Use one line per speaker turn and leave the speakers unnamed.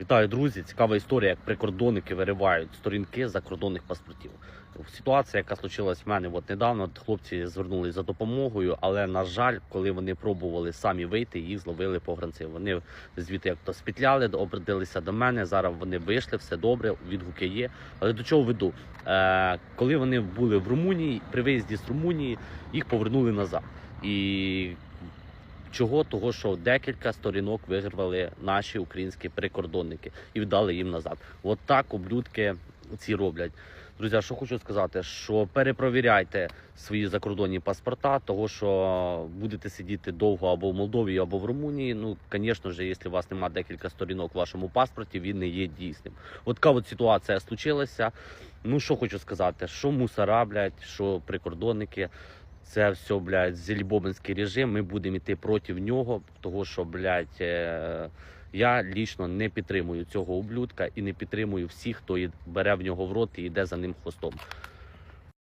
Вітаю, друзі! Цікава історія, як прикордонники виривають сторінки закордонних паспортів. Ситуація, яка случилась в мене от недавно, хлопці звернулись за допомогою, але на жаль, коли вони пробували самі вийти, їх зловили погранці. Вони звідти як то спітляли, обратилися до мене. Зараз вони вийшли, все добре, відгуки є. Але до чого веду? Е, коли вони були в Румунії, при виїзді з Румунії їх повернули назад. І Чого? Того, що декілька сторінок виграли наші українські прикордонники і віддали їм назад. От так облюдки ці роблять. Друзі, що хочу сказати, що перепровіряйте свої закордонні паспорта, того що будете сидіти довго або в Молдові, або в Румунії. Ну, звісно ж, якщо у вас немає декілька сторінок в вашому паспорті, він не є дійсним. От така от ситуація случилася. Ну що хочу сказати, що мусора, блядь, що прикордонники. Це все, блядь, зельбобинський режим. Ми будемо йти проти нього, того що, блядь, е, я лічно не підтримую цього ублюдка і не підтримую всіх, хто бере в нього в рот і йде за ним хвостом.